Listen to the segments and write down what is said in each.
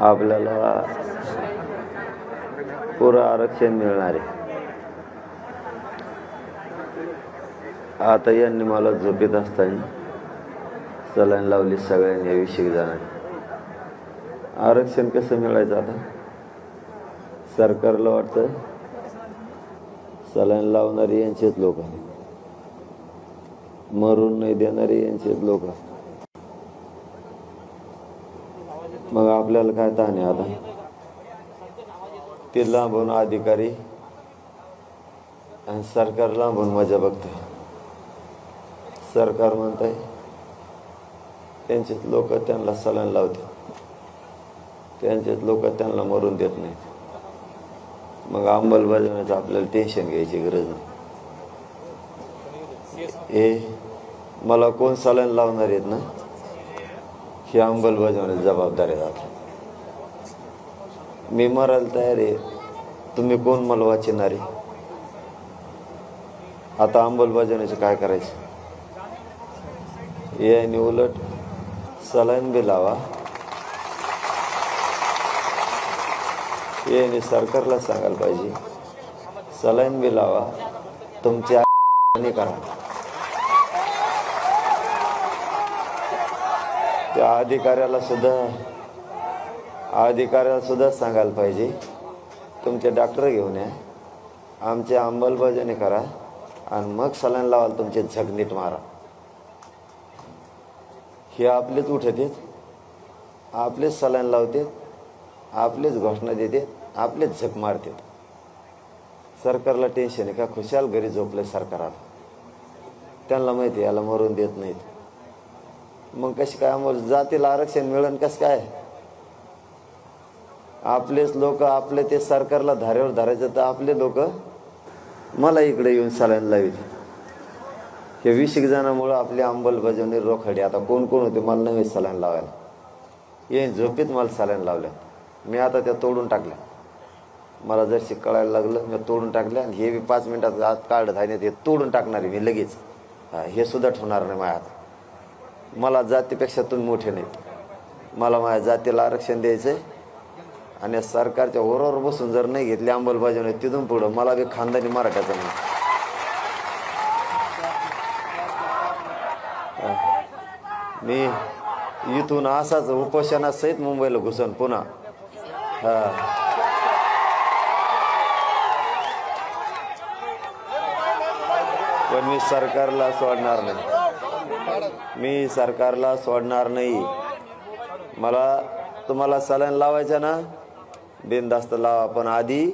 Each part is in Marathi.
आपल्याला पुरं आरक्षण मिळणार आहे. आता यांनी मला झोपेत असताना सलाईन लावली सगळ्यांनी याविषयी जाणार आरक्षण कसं मिळायचं आता? सरकारला वाटतं सलाईन लावणारे यांचेच लोक मरून नाही देणारे यांचेच लोक मग आपल्याला काय ताण आहे आता? ते लांबून अधिकारी आणि सरकार लांबून मजा बघतंय सरकार म्हणतंय त्यांचेच लोक त्यांना सलाईन लावतात त्यांचेच लोक त्यांना मरून देत नाहीत. मग अंमलबजावणीचं आपल्याला टेन्शन घ्यायची गरज नाही. हे मला कोण सलाईन लावणार आहेत ना? ही अंमलबजावणी जबाबदारी राहतात मी मरायला तयार आहे. तुम्ही कोण मला वाचणार आहे आता अंमलबजावणीचं काय करायचं? याने उलट सलाईन बी लावा. याने सरकारला सांगायला पाहिजे. सलाईन बी लावा. तुमच्या करा. त्या अधिकाऱ्याला सुद्धा अधिकाऱ्याला सुद्धा सांगायला पाहिजे. तुमचे डॉक्टर घेऊन या. आमची अंमलबजावणी करा. आणि मग सलाईन लावाल तुमचे झगनीट मारा. हे आपलेच उठतेत आपलेच सलाईन लावतात. आपलेच घोषणा देतात. आपलेच झक मारतात. सरकारला टेन्शन आहे का? खुशाल घरी झोपले सरकारात त्यांना माहिती आहे, याला मरून देत नाहीत. मग कशी काय मग जातीला आरक्षण मिळेल कसं काय? आपलेच लोक आपले ते सरकारला धारेवर धरायचं तर आपले लोक मला इकडे येऊन सलाईन लावित. हे वीस एक जणांमुळं आपली अंमलबजावणी रोखडी. आता कोण कोण होते मला नवीन सलाईन लावायला. ये झोपेत मला सलाईन लावल्या. मी आता त्या तोडून टाकल्या. मला जरशी कळायला लागलं मी तोडून टाकल्या आणि हे बी पाच मिनिटात आत काढत आहे ते तोडून टाकणार आहे मी लगेच. हे सुद्धा ठेवणार नाही माझ्या हातात. मला जातीपेक्षा तुम्ही मोठे नाही. मला माझ्या जातीला आरक्षण द्यायचं आहे आणि सरकारच्या ओरावर बसून जर नाही घेतली अंमलबजावणी तिथून पुढं मला बी खानदानी मराठ्याचा नाही. मी इथून असाच उपोषणासहित मुंबईला घुसन पुन्हा. हा. पण मी सरकारला सोडणार नाही. मी सरकारला सोडणार नाही. मला तुम्हाला सलाईन लावायचं ना? बिनधास्त लावा पण आधी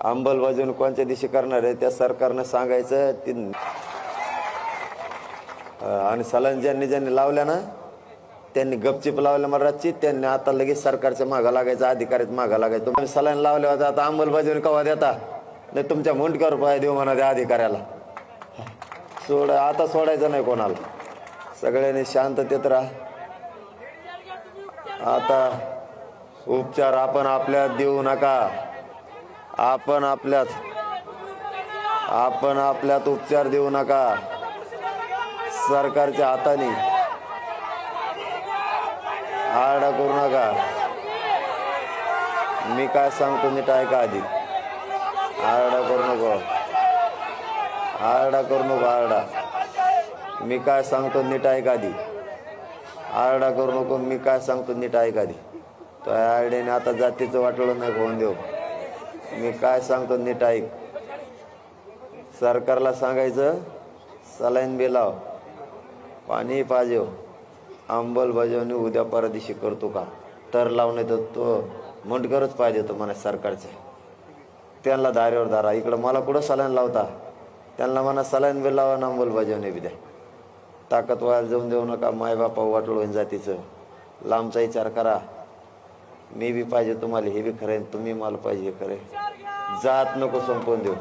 अंमलबजावणी कोणत्या दिवशी करणार आहे त्या सरकारनं सांगायचं ती आणि सलाईन ज्यांनी ज्यांनी लावल्या ना त्यांनी गपचिप लावल्या महाराजची त्यांनी आता लगेच सरकारच्या मागं लागायचं अधिकाऱ्यात मागं लागायचं. तुम्ही सलाईन लावल्या होत्या आता अंमलबजावणी कवा देता? नाही तुमच्या मुंडक्यावर पाय देऊ म्हणा त्या अधिकाऱ्याला. सोड आता सोडायचं नाही कोणाला. सगळ्यांनी शांततेत राहा. आता उपचार आपण आपल्यात देऊ नका. आपण आपल्यात आपण आपल्यात उपचार देऊ नका. सरकारच्या हाताने आरडा करू नका. मी काय सांगतो नीट ऐका आधी. आरडा करू नको. आरडा करू नको आरडा. मी काय सांगतो नीट ऐका आधी. आरडा करू नको मी काय सांगतो नीट ऐका आधी. तो आरड्याने आता जातीचं वाटलं नाही होऊन देऊ. मी काय सांगतो नीट ऐक. सरकारला सांगायचं सलाईन बी लाव. पाणी पाहिजे अंमलबजावणी उद्या परदिशी करतो का? तर लावणे तर तो. मुंडकरच पाहिजे तो म्हणा सरकारचे. त्यांना दारेवर दारा. इकडं मला कुठं सलाईन लावता? त्यांना म्हणा सलाईन बी लावा ना अंमलबजावणी बी द्या. ताकद व्हायला जाऊन देऊ नका मायबापा वाटोळ होईन जातीचं लांबचा विचार करा. मी बी पाहिजे तुम्हाला हे बी खरं तुम्ही मला पाहिजे हे खरं जात नको संपवून देऊ.